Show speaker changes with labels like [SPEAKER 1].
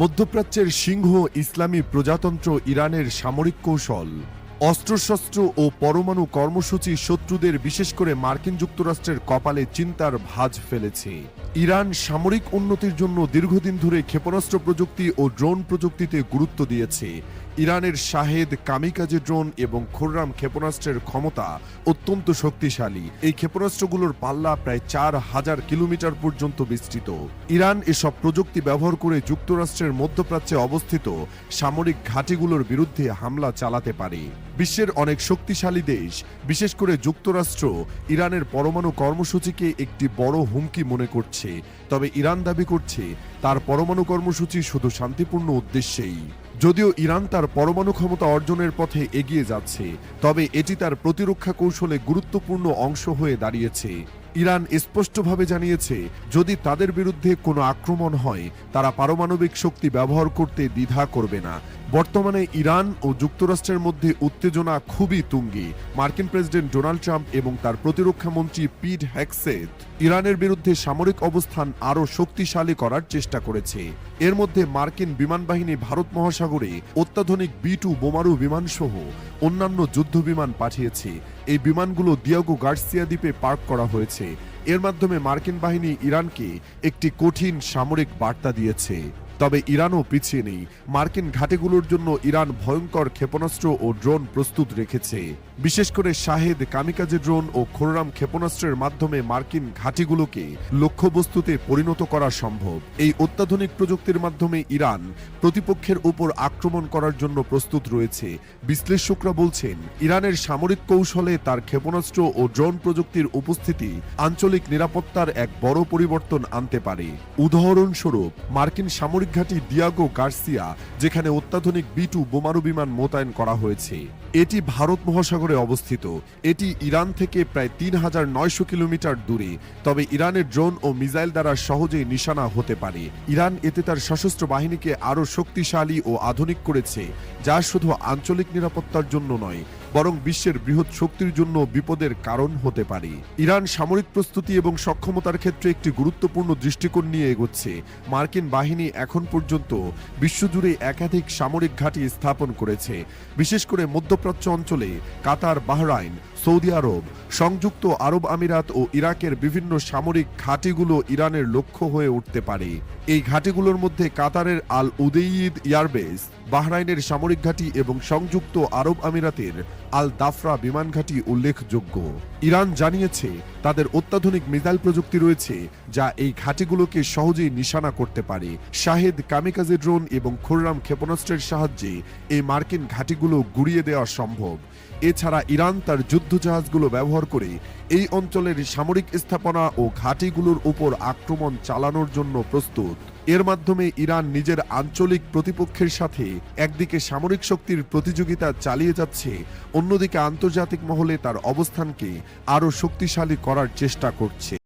[SPEAKER 1] মধ্যপ্রাচ্যের সিংহ ইসলামী প্রজাতন্ত্র ইরানের সামরিক কৌশল, অস্ত্রশস্ত্র ও পরমাণু কর্মসূচি শত্রুদের বিশেষ করে মার্কিন যুক্তরাষ্ট্রের কপালে চিন্তার ভাজ ফেলেছে। ইরান সামরিক উন্নতির জন্য দীর্ঘদিন ধরে ক্ষেপণাস্ত্র প্রযুক্তি ও ড্রোন প্রযুক্তিতে গুরুত্ব দিয়েছে। ইরানের শাহেদ কামিকাজে ড্রোন এবং খোররাম ক্ষেপণাস্ত্রের ক্ষমতা অত্যন্ত শক্তিশালী। এই ক্ষেপণাস্ত্রগুলোর পাল্লা প্রায় চার হাজার কিলোমিটার পর্যন্ত বিস্তৃত। ইরান এসব প্রযুক্তি ব্যবহার করে যুক্তরাষ্ট্রের মধ্যপ্রাচ্যে অবস্থিত সামরিক ঘাঁটিগুলোর বিরুদ্ধে হামলা চালাতে পারে। বিশ্বের অনেক শক্তিশালী দেশ, বিশেষ করে যুক্তরাষ্ট্র, ইরানের পরমাণু কর্মসূচিকে একটি বড় হুমকি মনে করছে। তবে ইরান দাবি করছে, তার পরমাণু কর্মসূচি শুধু শান্তিপূর্ণ উদ্দেশ্যেই। যদিও ইরান তার পরমাণু ক্ষমতা অর্জনের পথে এগিয়ে যাচ্ছে, তবে এটি তার প্রতিরক্ষা কৌশলে গুরুত্বপূর্ণ অংশ হয়ে দাঁড়িয়েছে। ইরান স্পষ্টভাবে জানিয়েছে, যদি তাদের বিরুদ্ধে কোনো আক্রমণ হয়, তারা পারমাণবিক শক্তি ব্যবহার করতে দ্বিধা করবে না। বর্তমানে ইরান ও যুক্তরাষ্ট্রের মধ্যে উত্তেজনা খুবই তুঙ্গি। মার্কিন প্রেসিডেন্ট ডোনাল্ড ট্রাম্প এবং তার প্রতিরক্ষা মন্ত্রী পিট হ্যাকসেথ ইরানের বিরুদ্ধে সামরিক অবস্থান আরও শক্তিশালী করার চেষ্টা করেছে। এর মধ্যে মার্কিন বিমান বাহিনী ভারত মহাসাগরে অত্যাধুনিক বি টু বোমারু বিমান সহ অন্যান্য যুদ্ধ বিমান পাঠিয়েছে। এই বিমানগুলো দিয়াগো গার্সিয়া দ্বীপে পার্ক করা হয়েছে। এর মাধ্যমে মার্কিন বাহিনী ইরানকে একটি কঠিন সামরিক বার্তা দিয়েছে। তবে ইরানও পিছিয়ে নেই। মার্কিন ঘাটিগুলোর জন্য ইরান ভয়ঙ্কর ক্ষেপণাস্ত্র ও ড্রোন প্রস্তুত রেখেছে। বিশেষ করে শাহেদ কামিকাজে ড্রোন ও খোররাম ক্ষেপণাস্ত্রের মাধ্যমে মার্কিন ঘাটিগুলোকে লক্ষ্যবস্তুতে পরিণত করা সম্ভব। এই অত্যাধুনিক প্রযুক্তির মাধ্যমে ইরান প্রতিপক্ষের উপর আক্রমণ করার জন্য প্রস্তুত রয়েছে। বিশ্লেষকরা বলছেন, ইরানের সামরিক কৌশলে তার ক্ষেপণাস্ত্র ও ড্রোন প্রযুক্তির উপস্থিতি আঞ্চলিক নিরাপত্তার এক বড় পরিবর্তন আনতে পারে। উদাহরণস্বরূপ, মার্কিন সামরিক ঘাঁটি দিয়াগো গার্সিয়া যেখানে অত্যাধুনিক বি টু বোমারু বিমান মোতায়েন করা হয়েছে। এটি ভারত মহাসাগরে অবস্থিত। এটি ইরান থেকে প্রায় তিন হাজার নয়শো কিলোমিটার দূরে। তবে ইরানের ড্রোন ও মিসাইল দ্বারা সহজেই নিশানা হতে পারে। ইরান এতে তার সশস্ত্র বাহিনীকে আরও শক্তিশালী ও আধুনিক করেছে, যা শুধু আঞ্চলিক নিরাপত্তার জন্য নয় বরং বিশ্বের বৃহৎ শক্তির জন্য বিপদের কারণ হতে পারে। ইরান সামরিক প্রস্তুতি এবং সক্ষমতার ক্ষেত্রে একটি গুরুত্বপূর্ণ দৃষ্টিকোণ নিয়ে এগোচ্ছে। মার্কিন বাহিনী এখন পর্যন্ত বিশ্বজুড়ে একাধিক সামরিক ঘাঁটি স্থাপন করেছে। বিশেষ করে মধ্যপ্রাচ্য অঞ্চলে কাতার, বাহরাইন, সৌদি আরব, সংযুক্ত আরব আমিরাত ও ইরাকের বিভিন্ন সামরিক ঘাঁটিগুলো ইরানের লক্ষ্য হয়ে উঠতে পারে। এই ঘাঁটিগুলোর মধ্যে কাতারের আল উদেইদ এয়ারবেস, বাহরাইনের সামরিক ঘাঁটি এবং সংযুক্ত আরব আমিরাতের আল দাফরা বিমান ঘাঁটি উল্লেখযোগ্য। ইরান জানিয়েছে, তাদের অত্যাধুনিক মিসাইল প্রযুক্তি রয়েছে যা এই ঘাঁটিগুলোকে সহজেই নিশানা করতে পারে। শাহেদ কামিকাজে ড্রোন এবং খুররাম ক্ষেপণাস্ত্রের সাহায্যে এই মার্কিন ঘাঁটিগুলো গুড়িয়ে দেওয়া সম্ভব। এছাড়া ইরান তার যুদ্ধজাহাজগুলো ব্যবহার করে এই অঞ্চলের সামরিক স্থাপনা ও ঘাঁটিগুলোর উপর আক্রমণ চালানোর জন্য প্রস্তুত। এর মাধ্যমে ইরান নিজের আঞ্চলিক প্রতিপক্ষের সাথে একদিকে সামরিক শক্তির প্রতিযোগিতা চালিয়ে যাচ্ছে, অন্যদিকে আন্তর্জাতিক মহলে তার অবস্থানকে আরও শক্তিশালী করার চেষ্টা করছে।